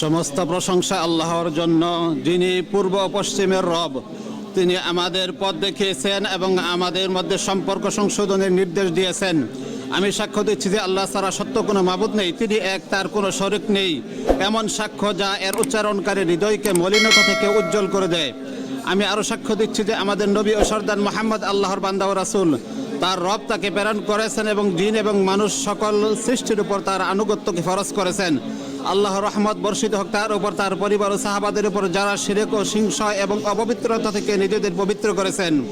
সমস্ত প্রশংসা আল্লাহর জন্য, যিনি পূর্ব পশ্চিমের রব। তিনি আমাদের পথ দেখিয়েছেন এবং আমাদের মধ্যে সম্পর্ক সংশোধনের নির্দেশ দিয়েছেন। আমি সাক্ষ্য দিচ্ছি যে আল্লাহ ছাড়া সত্য কোনো মাবুদ নেই, তিনি এক, তার কোনো শরিক নেই। এমন সাক্ষ্য যা এর উচ্চারণকারী হৃদয়কে মলিনতা থেকে উজ্জ্বল করে দেয়। আমি আরও সাক্ষ্য দিচ্ছি যে আমাদের নবী ও সর্দার মোহাম্মদ আল্লাহর বান্দা ও রাসুল, তার রব তাকে প্রেরণ করেছেন এবং জিন এবং মানুষ সকল সৃষ্টির উপর তার আনুগত্যকে ফরজ করেছেন। আল্লাহ রহমত বর্ষিত হোক তার উপর, তার পরিবার ও সাহাবাদের উপর যারা সিরেক ও হিংসা এবং অপবিত্রতা থেকে নিজেদের পবিত্র করেছেন।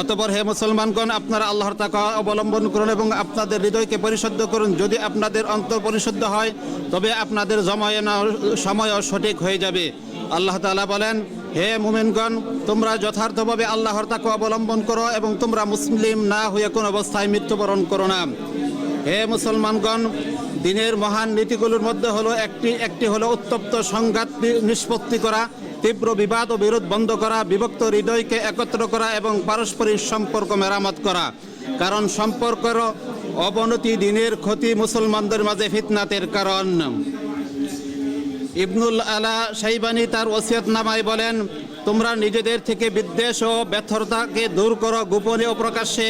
অতপর হে মুসলমানগণ, আপনারা আল্লাহর তাকা অবলম্বন করুন এবং আপনাদের হৃদয়কে পরিশুদ্ধ করুন। যদি আপনাদের অন্তর পরিশুদ্ধ হয়, তবে আপনাদের জমায় সময়ও সঠিক হয়ে যাবে। আল্লাহ তাআলা বলেন, হে মুমিনগণ, তোমরা যথার্থভাবে আল্লাহর তাকে অবলম্বন করো এবং তোমরা মুসলিম না হয়ে কোন অবস্থায় মৃত্যুবরণ করো না। হে মুসলমানগণ দিনের মহান নীতিগুলোর মধ্যে হলো একটি একটি হলো উত্তপ্ত সংঘাত নিষ্পত্তি করা, তীব্র বিবাদ ও বিরোধ বন্ধ করা, বিভক্ত হৃদয়কে একত্র করা এবং পারস্পরিক সম্পর্ক মেরামত করা। কারণ সম্পর্কের অবনতি দিনের ক্ষতি মুসলমানদের মাঝে ফিতনাতের কারণ। ইবনুল আলা সাইবানি তার ওসিয়ত নামায় বলেন, তোমরা নিজেদের থেকে বিদ্বেষ ও ব্যর্থতাকে দূর করো গোপনে ও প্রকাশ্যে।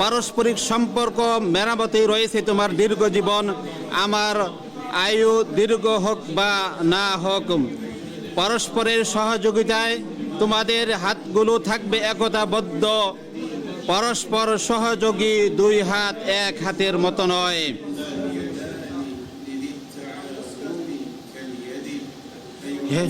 পারস্পরিক সম্পর্ক মেরামতি রয়েছে তোমার দীর্ঘ জীবন। আমার আয়ু দীর্ঘ হোক বা না হোক, পরস্পরের সহযোগিতায় তোমাদের হাতগুলো থাকবে একতাবদ্ধ। পরস্পর সহযোগী দুই হাত এক হাতের মতো নয়। হে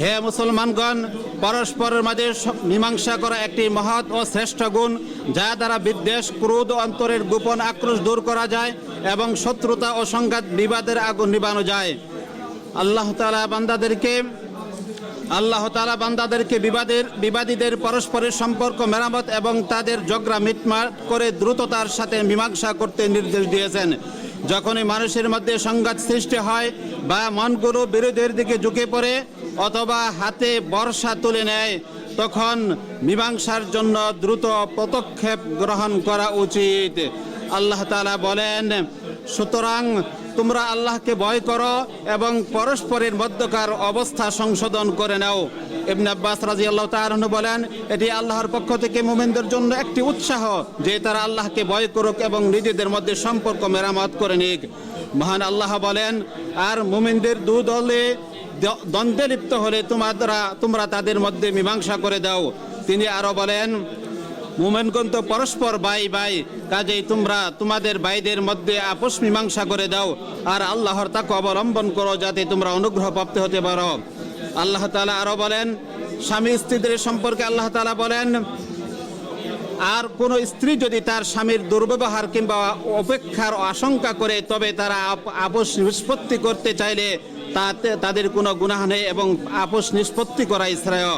হে মুসলমানগণ, পরস্পরের মাঝে মীমাংসা করা একটি মহৎ ও শ্রেষ্ঠ গুণ যা দ্বারা বিদ্বেষ, ক্রোধ অন্তরের গোপন আক্রোশ দূর করা যায় এবং শত্রুতা ও সংঘাত বিবাদের আগুন নিবানো যায়। আল্লাহ তালা বান্দাদেরকে, আল্লাহ তালা বান্দাদেরকে বিবাদের বিবাদীদের পরস্পরের সম্পর্ক, মেরামত এবং তাদের ঝগড়া, মিটমাট করে দ্রুততার সাথে মীমাংসা করতে নির্দেশ দিয়েছেন। যখনই মানুষের মধ্যে সংঘাত সৃষ্টি হয় বা মনগুলো বিরোধের দিকে ঝুঁকে পড়ে অথবা হাতে বর্ষা তুলে নেয়, তখন মীমাংসার জন্য দ্রুত পদক্ষেপ গ্রহণ করা উচিত। আল্লাহ তালা বলেন, সুতরাং তোমরা আল্লাহকে ভয় করো এবং পরস্পরের মধ্যকার অবস্থা সংশোধন করে নাও। ইবনে আব্বাস রাজি আল্লাহ তাআলা বলেন, এটি আল্লাহর পক্ষ থেকে মুমিনদের জন্য একটি উৎসাহ যে তারা আল্লাহকে ভয় করুক এবং নিজেদের মধ্যে সম্পর্ক মেরামত করে নিক। মহান আল্লাহ বলেন, আর মুমিনদের দু দলে দ্বন্দ্বে লিপ্ত হলে তোমরা তোমরা তাদের মধ্যে মীমাংসা করে দাও। তিনি আরও বলেন, মুমেনগণ তো পরস্পর বাই বাই কাজেই তোমরা তোমাদের ভাইদের মধ্যে আপোষ মীমাংসা করে দাও, আর আল্লাহর তাকে অবলম্বন করো যাতে তোমরা অনুগ্রহ প্রাপ্ত হতে পারো। আল্লাহ তালা আরও বলেন স্বামী স্ত্রীদের সম্পর্কে আল্লাহ তালা বলেন আর কোন স্ত্রী যদি তার স্বামীর দুর্ব্যবহার কিংবা অপেক্ষার আশঙ্কা করে, তবে তারা আপ- আপোষ নিষ্পত্তি করতে চাইলে তাতে তাদের কোনো গুনাহ নেই এবং আপোষ নিষ্পত্তি করা শ্রেয়।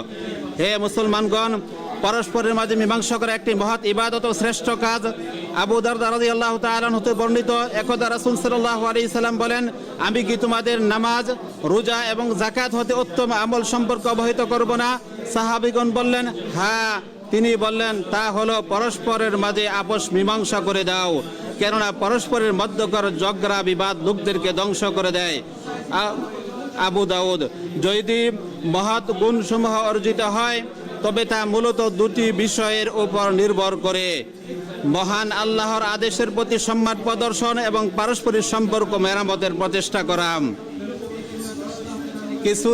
হে মুসলমানগণ, পরস্পরের মাঝে মীমাংসা করা একটি মহৎ ইবাদত ও শ্রেষ্ঠ কাজ। আবু দারদা রাদিয়াল্লাহু আল্লাহ হতে বর্ণিত একদা রাসূল সাল্লাল্লাহু আলাইহি সাল্লাম বলেন, আমি কি তোমাদের নামাজ, রোজা এবং জাকাত হতে উত্তম আমল সম্পর্কে অবহিত করব না? সাহাবিগণ বললেন হ্যাঁ। তিনি বললেন, তা হলো পরস্পরের মাঝে আপোষ মীমাংসা করে দাও। কেননা পরস্পরের মধ্যকার জগরা বিবাদ লোকদেরকে ধ্বংস করে দেয়। আবু দাউদ, যদি মহৎ গুণসমূহ অর্জিত হয়, তবে তা মূলত দুটি বিষয়ের উপর নির্ভর করে। মহান আল্লাহর আদেশের প্রতি সম্মান প্রদর্শন এবং পারস্পরিক সম্পর্ক মেরামতের প্রচেষ্টা করা। কিছু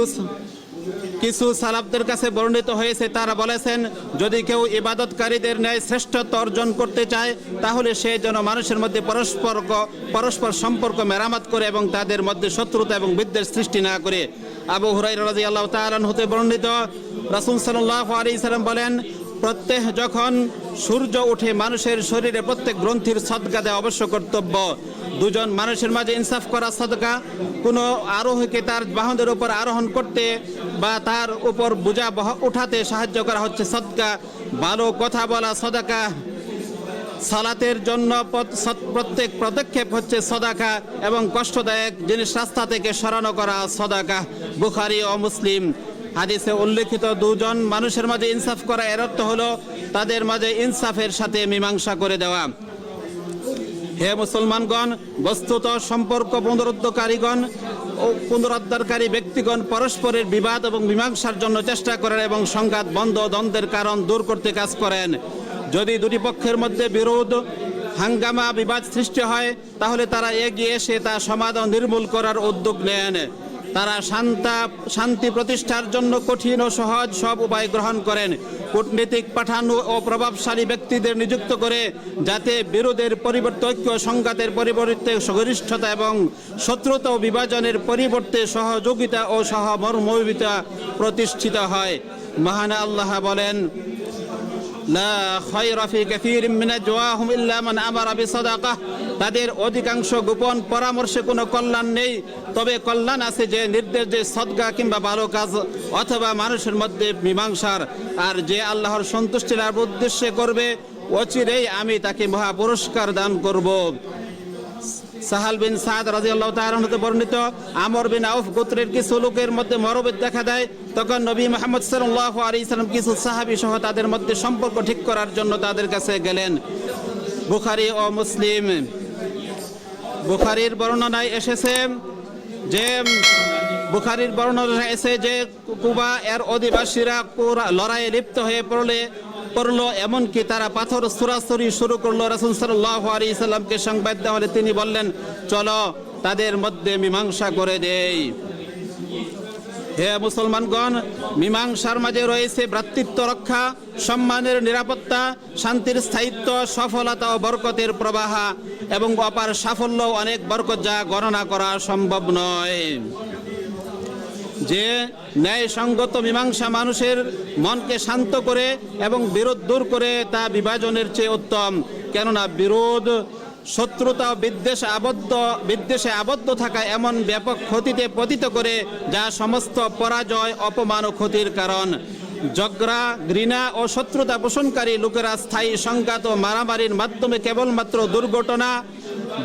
কিছু সালাফদের কাছে বর্ণিত হয়েছে, তারা বলেছেন, যদি কেউ ইবাদতকারীদের ন্যায় শ্রেষ্ঠত্ব অর্জন করতে চায়, তাহলে সে যেন মানুষের মধ্যে পরস্পর পরস্পর সম্পর্ক মেরামত করে এবং তাদের মধ্যে শত্রুতা এবং বিদ্বেষ সৃষ্টি না করে। আবু হুরাই রাজি আল্লাহ তালান হতে বর্ণিত, রাসুল সাল্লাহ আলী সাল্লাম বলেন প্রত্যেক যখন সূর্য উঠে মানুষের শরীরে প্রত্যেক গ্রন্থির সদকা দেওয়া অবশ্য কর্তব্য। দুজন মানুষের মাঝে ইনসাফ করা সদকা কোনো আরোহীকে তার বাহনের উপর আরোহণ করতে বা তার উপর বোঝা উঠাতে সাহায্য করা হচ্ছে সদকা, ভালো কথা বলা সদাকা। সালাতের জন্য প্রত্যেক পদক্ষেপ হচ্ছে সদাকা এবং কষ্টদায়ক জিনিস রাস্তা থেকে সরানো করা সদাকা। বুখারি ও মুসলিম হাদিসে উল্লেখিত দুজন মানুষের মাঝে ইনসাফ করা এর অর্থ হলো তাদের মাঝে ইনসাফের সাথে মীমাংসা করে দেওয়া। হে মুসলমানগণ, বস্তুত সম্পর্ক পুনরুদ্ধকারীগণ ও পুনরুদ্ধারকারী ব্যক্তিগণ পরস্পরের বিবাদ এবং মীমাংসার জন্য চেষ্টা করেন এবং সংঘাত, বন্ধ দ্বন্দ্বের কারণ দূর করতে কাজ করেন। যদি দুটি পক্ষের মধ্যে বিরোধ, হাঙ্গামা, বিবাদ সৃষ্টি হয়, তাহলে তারা এগিয়ে এসে তা সমাধান নির্মূল করার উদ্যোগ নেন। তারা শান্তা, শান্তি প্রতিষ্ঠার জন্য কঠিন ও সহজ সব উপায় গ্রহণ করেন। কূটনীতিক পাঠানো ও প্রভাবশালী ব্যক্তিদের নিযুক্ত করে যাতে বিরোধের পরিবর্তে ঐক্য, সংঘাতের পরিবর্তে ঘনিষ্ঠতা এবং শত্রুতা ও বিভাজনের পরিবর্তে সহযোগিতা ও সহমর্মিতা প্রতিষ্ঠিত হয়। মহান আল্লাহ বলেন, লা খায়রা ফি কাসীরিন মিন আজওয়াহুম ইল্লা মান আমারা বিসাদাকাহ। তাদের অধিকাংশ গোপন পরামর্শে কোনো কল্যাণ নেই। তবে কল্যাণ আছে যে নির্দেশ যে সদকা কিংবা ভালো কাজ অথবা মানুষের মধ্যে মীমাংসার। আর যে আল্লাহর সন্তুষ্টি লাভ উদ্দেশ্যে করবে, অচিরেই আমি তাকে মহা পুরস্কার দান করব। সাহাল বিন সাদ রাজিয়াল্লাহ তাআলাতে বর্ণিত, আমর বিন আউফ গোত্রের কিছু লোকের মধ্যে মরবেদ দেখা দেয়। তখন নবী মোহাম্মদ সাল্লাল্লাহু আলাইহি ইসলাম কিছু সাহাবী সহ তাদের মধ্যে সম্পর্ক ঠিক করার জন্য তাদের কাছে গেলেন। বুখারি ও মুসলিম। বুখারীর বর্ণনায় এসেছে যে, বুখারির বর্ণনা এসে যে, কুবা এর অধিবাসীরা লড়াইয়ে লিপ্ত হয়ে পড়লে, পড়ল এমনকি তারা পাথর সুরাসুরি শুরু করল। রাসুল সাল্লাহ আলী ইসলামকে সংবাদ দেওয়া হলে তিনি বললেন, চলো তাদের মধ্যে মীমাংসা করে দেই। হে মুসলমানগণ, মীমাংসার মাঝে রয়েছে ভ্রাতৃত্ব রক্ষা, সম্মানের নিরাপত্তা, শান্তির স্থায়িত্ব, সফলতা ও বরকতের প্রবাহ এবং অপার সাফল্য অনেক বরকত যা গণনা করা সম্ভব নয়। যে ন্যায়সঙ্গত মীমাংসা মানুষের মনকে শান্ত করে এবং বিরোধ দূর করে তা বিভাজনের চেয়ে উত্তম। কেননা বিরোধ শত্রুতা বিদ্বেষে আবদ্ধ বিদ্বেষে আবদ্ধ থাকা এমন ব্যাপক ক্ষতিতে পতিত করে যা সমস্ত পরাজয়, অপমান ও ক্ষতির কারণ। ঝগড়া ঘৃণা ও শত্রুতা পোষণকারী লোকেরা স্থায়ী সংঘাত ও মারামারির মাধ্যমে কেবলমাত্র দুর্ঘটনা,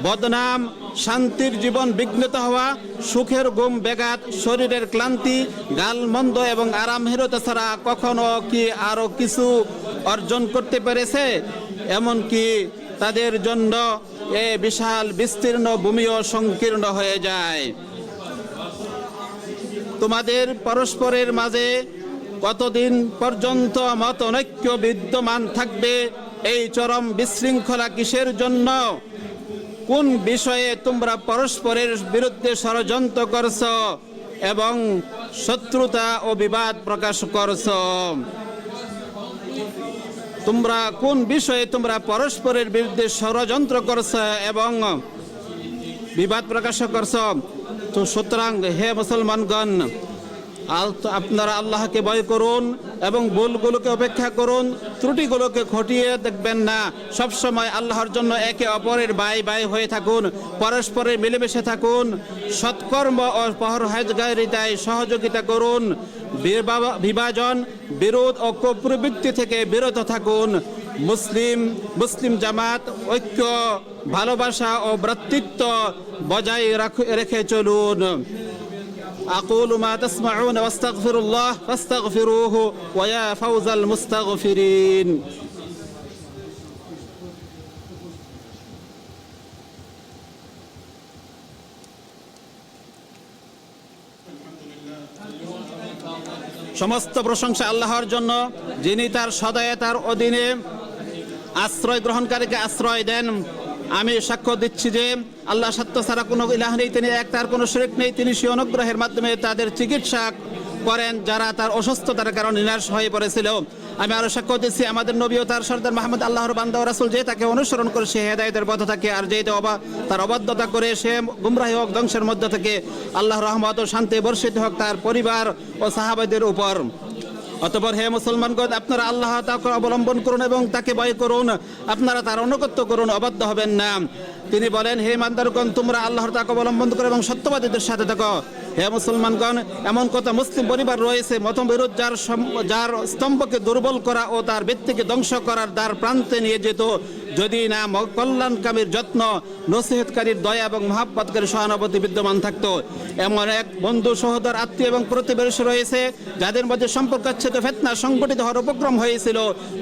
বদনাম, শান্তির জীবন বিঘ্নিত হওয়া, সুখের গুম ব্যাঘাত, শরীরের ক্লান্তি গালমন্দ এবং আরামহীনতা ছাড়া কখনো কি আরও কিছু অর্জন করতে পেরেছে? এমনকি তাদের জন্য এ বিশাল বিস্তীর্ণ ভূমিও সংকীর্ণ হয়ে যায়। তোমাদের পরস্পরের মাঝে কতদিন পর্যন্ত মত অনৈক্য বিদ্যমান থাকবে এই চরম বিশৃঙ্খলা কিসের জন্য? কোন বিষয়ে তোমরা পরস্পরের বিরুদ্ধে ষড়যন্ত্র করছ এবং শত্রুতা ও বিবাদ প্রকাশ করছ? তোমরা কোন বিষয়ে তোমরা পরস্পরের বিরুদ্ধে ষড়যন্ত্র করছ এবং বিবাদ প্রকাশ করছ? তো সুতরাং হে মুসলমানগণ আপনারা আল্লাহকে ভয় করুন এবং ভুলগুলোকে অপেক্ষা করুন। ত্রুটিগুলোকে খটিয়ে দেখবেন না। সব সময় আল্লাহর জন্য একে অপরের বাই বাই হয়ে থাকুন, পরস্পরের মিলেমিশে থাকুন। সৎকর্ম ও পরহেজগারিতায় সহযোগিতা করুন। বিভাজন বিরোধ ও কুপ্রবৃত্তি থেকে বিরত থাকুন মুসলিম মুসলিম জামাত ঐক্য ভালোবাসা ও ভ্রাতৃত্ব বজায় রাখ- রেখে চলুন أقول ما تسمعون واستغفر الله فاستغفروه ويا فوز المستغفرين সমস্ত প্রশংসা আল্লাহর জন্য, যিনি তার সদয়তার অধীনে আশ্রয় গ্রহণকারীকে আশ্রয় দেন। আমি সাক্ষ্য দিচ্ছি যে আল্লাহ সত্য ছাড়া কোনো ইলাহ নেই, তিনি এক, তার কোনো শরিক নেই, তিনি সে অনুগ্রহের মাধ্যমে তাদের চিকিৎসা করেন, যারা তার অসুস্থতার কারণে নিরাশ হয়ে পড়েছিল। আমি আরও সাক্ষ্য দিচ্ছি, আমাদের নবী ও তার সর্দার মাহমুদ আল্লাহর বান্দা রাসূল যে তাকে অনুসরণ করে সে হেদায়েতের পথে থাকে, আর যে অবা, তার অবাধ্যতা করে সে গুমরাহি হোক, ধ্বংসের মধ্যে থেকে আল্লাহ রহমত ও শান্তি বর্ষিত হোক তার পরিবার ও সাহাবাদের উপর। অতপর হে মুসলমানগণ, আপনারা আল্লাহ তাকে অবলম্বন করুন এবং তাকে ভয় করুন। আপনারা তার অনুগত্য করুন, অবাধ্য হবেন না। তিনি বলেন, হে মান্দারগণ, তোমরা আল্লাহর তাকে অবলম্বন করো এবং সত্যবাদীদের সাথে থাকো। হে মুসলমানগণ, এমন কথা মুসলিম পরিবার রয়েছে, মতবিরোধ যার যার স্তম্ভকে দুর্বল করা ও তার ব্যক্তিকে ধ্বংস করার দ্বার প্রান্তে নিয়ে যেত। যদি না কল্যাণকামীর যত্ন, নসিহতকারীর দয়া এবং মহাব্বতকারী সহানুভূতি বিদ্যমান থাকত। এমন এক বন্ধু, সহোদর, আত্মীয় এবং প্রতিবেশী রয়েছে, যাদের মধ্যে সম্পর্কচ্ছেদ ফেতনা সংগঠিত হওয়ার উপক্রম হয়েছিল।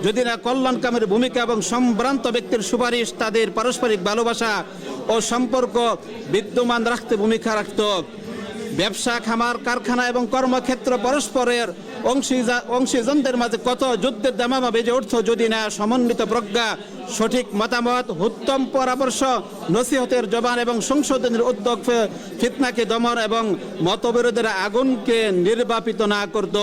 যদি না কল্যাণকামীর ভূমিকা এবং সম্ভ্রান্ত ব্যক্তির সুপারিশ, তাদের পারস্পরিক ভালোবাসা ও সম্পর্ক বিদ্যমান রাখতে ভূমিকা রাখত। ব্যবসা, খামার, কারখানা এবং কর্মক্ষেত্র পরস্পরের অংশীজা অংশীজনদের মাঝে কত যুদ্ধের দামামা বেজে উঠত যদি না সমন্বিত প্রজ্ঞা, সঠিক মতামত, উত্তম পরামর্শ, নসিহতের জবান এবং সংশোধনের উদ্যোগ ফিতনাকে দমন এবং মতবিরোধের আগুনকে নির্বাপিত না করত।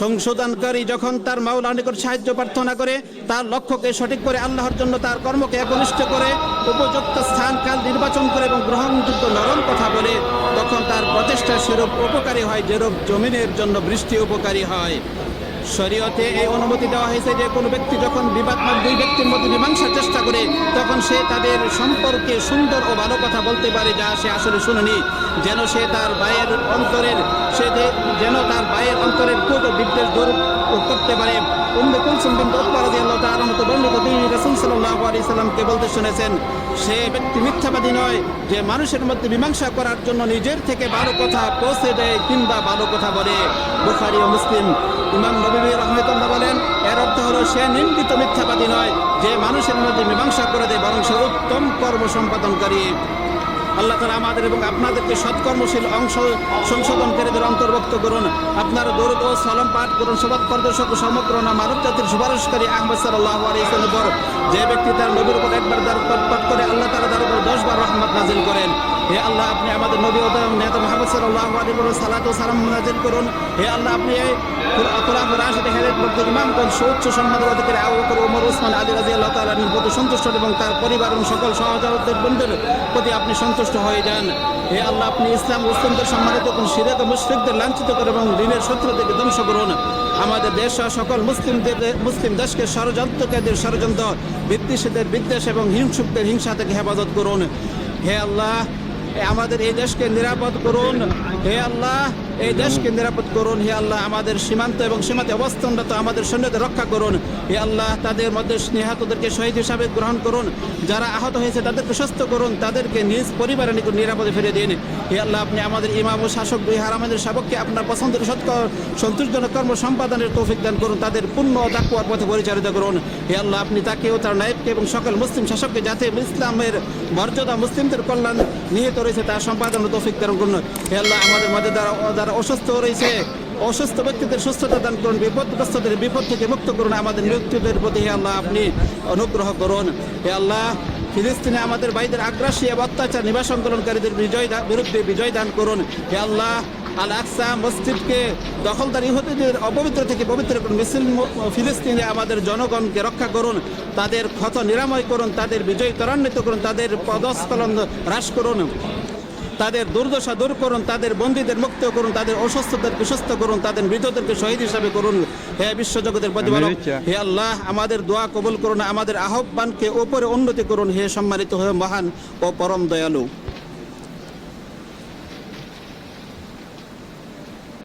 সংশোধনকারী যখন তার মাওলার নিকট সাহায্য প্রার্থনা করে, তার লক্ষ্যকে সঠিক করে আল্লাহর জন্য তার কর্মকে একনিষ্ঠ করে, উপযুক্ত স্থান, কাল নির্বাচন করে এবং গ্রহণযোগ্য নরম কথা বলে, তখন তার প্রচেষ্টা সেরূপ উপকারী হয়, যেরূপ জমিনের জন্য বৃষ্টি উপকারী হয়। শরীয়তে এই অনুমতি দেওয়া হয়েছে যে কোনো ব্যক্তি যখন বিবাদমান দুই ব্যক্তির মধ্যে মীমাংসার চেষ্টা করে, তখন সে তাদের সম্পর্কে সুন্দর ও ভালো কথা বলতে পারে যা সে আসলে শুনেনি। যেন সে তার ভাইয়ের অন্তরের, সে যেন তার ভাইয়ের অন্তরের ক্রোধ বিদ্বেষ দূর করতে পারে। উম্মে কুলসুম বিনতে উতবা রাদিয়াল্লাহু তাআলা মতো বর্ণিত তিনি রাসূল সাল্লাল্লাহু আলাইহি সাল্লামকে বলতে শুনেছেন, সে ব্যক্তি মিথ্যাবাদী নয় যে মানুষের মধ্যে মীমাংসা করার জন্য নিজের থেকে ভালো কথা পৌঁছে দেয় কিংবা ভালো কথা বলে। বুখারী ও মুসলিম। ইমাম নবী রহমতুল্লাহ বলেন, এর অর্থ হলো সে নিন্দিত মিথ্যাবাদী নয়, যে মানুষের মধ্যে মীমাংসা করে দেয়, বরং সে উত্তম কর্ম সম্পাদনকারী। আল্লাহ তালা আমাদের এবং আপনাদেরকে সৎকর্মশীল অংশ সংশোধনকারীদের অন্তর্ভুক্ত করুন। আপনার দৌড় ও সলম পাঠ করুন। সবাদ প্রদর্শক সমগ্র না মানব জাতির সুপারিশকারী আহমদ সাল্লাহ উপর যে ব্যক্তি তার নবীর উপর একবার পাঠ করে আল্লাহ তালা তার উপর দশ বার রহমত নাজিল করেন। হে আল্লাহ, আপনি আমাদের নবী ও তার নেতা মোহাম্মদ সাল্লাহ আলী সালাত ও সালাম নাজিল করুন। হে আল্লাহ, আপনি কোরআন রাশিদ হেরের মধ্যে ইমাম কোন সুউচ্চ সম্মানের অধিকারী আবু বকর ওমর ওসমান আলী রাজি আল্লাহ তাআলার প্রতি সন্তুষ্ট এবং তার পরিবার এবং সকল সহযোগীদের বন্ধুদের প্রতি আপনি সন্তুষ্ট হয়ে যান। হে আল্লাহ, আপনি ইসলাম মুসলিমদের সম্মানিত কোন সিরাত মুশরিকদের লাঞ্ছিত করে এবং দিনের শত্রুদেরকে ধ্বংস করুন। আমাদের দেশ সকল মুসলিমদের, মুসলিম দেশকে ষড়যন্ত্রকারীদের ষড়যন্ত্র, বিদ্বেষীদের বিদ্বেষ এবং হিংসুকদের হিংসা থেকে হেফাজত করুন। হে আল্লাহ আমাদের এই দেশকে নিরাপদ করুন। হে আল্লাহ এই দেশকে নিরাপদ করুন, হে আল্লাহ, আমাদের সীমান্ত এবং সীমান্তে অবস্থানরত আমাদের সৈন্যদের রক্ষা করুন। হে আল্লাহ, তাদের মধ্যে নিহতদেরকে শহীদ হিসাবে গ্রহণ করুন। যারা আহত হয়েছে তাদেরকে সুস্থ করুন, তাদেরকে নিজ পরিবারের নিকট নিরাপদে ফিরে দিন। হে আল্লাহ, আপনি আমাদের ইমাম ও শাসক দুই হারামাদের শাবককে আপনার পছন্দের সৎ সন্তোষজনক কর্ম সম্পাদনের তৌফিক দান করুন, তাদের পূর্ণ ও তাকুয়ার পথে পরিচালিত করুন। হে আল্লাহ, আপনি তাকে ও তার নায়ককে এবং সকল মুসলিম শাসককে যাতে ইসলামের মর্যাদা মুসলিমদের কল্যাণ নিহিত রয়েছে তার সম্পাদন ও তৌফিক দান করুন। হে আল্লাহ, আমাদের মধ্যে যারা যারা অসুস্থ রয়েছে, অসুস্থ ব্যক্তিদের সুস্থতা দান করুন, বিপদগ্রস্তদের বিপদ থেকে মুক্ত করুন, আমাদের মৃত্যুদের প্রতি হে আল্লাহ আপনি অনুগ্রহ করুন। হে আল্লাহ, ফিলিস্তিনে আমাদের ভাইদের আগ্রাসী এবং অত্যাচার নিবাস আন্দোলনকারীদের বিজয় বিরুদ্ধে বিজয় দান করুন। হে আল্লাহ আল আকসা মসজিদকে দখলদার ইহুদিদের অপবিত্র থেকে পবিত্র করুন। মিছিল ফিলিস্তিনে আমাদের জনগণকে রক্ষা করুন, তাদের ক্ষত নিরাময় করুন, তাদের বিজয় ত্বরান্বিত করুন, তাদের পদস্খলন হ্রাস করুন। তাদের দুর্দশা দূর করুন তাদের বন্দীদের মুক্ত করুন তাদের অসুস্থদেরকে সুস্থ করুন তাদের মৃতদেরকে শহীদ হিসাবে করুন। হে বিশ্বজগতের প্রতিপালক হে আল্লাহ আমাদের দোয়া কবুল করুন আমাদের আহ্বানকে ওপরে উন্নতি করুন হে সম্মানিত হয়ে মহান ও পরম দয়ালু।